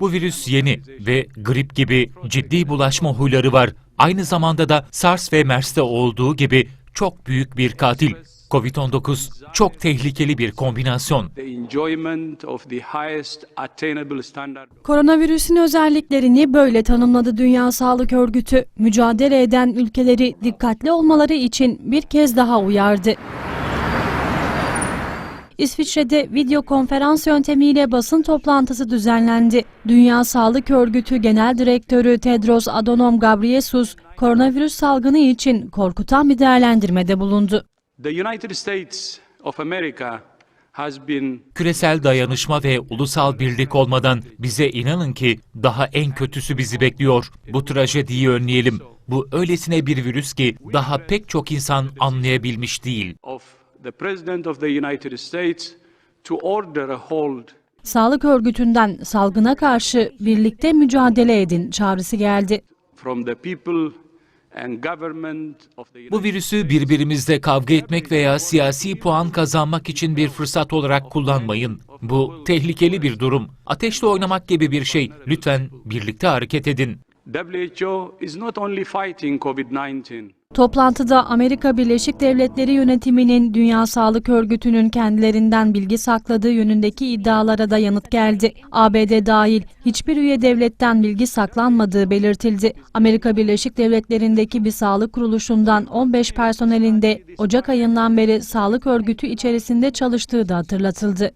Bu virüs yeni ve grip gibi ciddi bulaşma huyları var. Aynı zamanda da SARS ve MERS'te olduğu gibi çok büyük bir katil. Covid-19 çok tehlikeli bir kombinasyon. the enjoyment of the highest attainable standard Koronavirüsün özelliklerini böyle tanımladı Dünya Sağlık Örgütü. Mücadele eden ülkeleri dikkatli olmaları için bir kez daha uyardı. İsviçre'de video konferans yöntemiyle basın toplantısı düzenlendi. Dünya Sağlık Örgütü Genel Direktörü Tedros Adhanom Ghebreyesus, koronavirüs salgını için korkutan bir değerlendirmede bulundu. The United States of America has been Küresel dayanışma ve ulusal birlik olmadan bize inanın ki daha en kötüsü bizi bekliyor. Bu trajediyi önleyelim. Bu öylesine bir virüs ki daha pek çok insan anlayabilmiş değil. The President of the United States to order a hold Sağlık Örgütü'nden salgına karşı birlikte mücadele edin çağrısı geldi. from the people and government of the Bu United virüsü birbirimizle kavga etmek veya siyasi puan kazanmak için bir fırsat olarak kullanmayın. Bu tehlikeli bir durum. Ateşle oynamak gibi bir şey. Lütfen birlikte hareket edin. WHO is not only fighting COVID-19 Toplantıda Amerika Birleşik Devletleri yönetiminin Dünya Sağlık Örgütü'nün kendilerinden bilgi sakladığı yönündeki iddialara da yanıt geldi. ABD dahil hiçbir üye devletten bilgi saklanmadığı belirtildi. Amerika Birleşik Devletleri'ndeki bir sağlık kuruluşundan 15 personelinde Ocak ayından beri sağlık örgütü içerisinde çalıştığı da hatırlatıldı.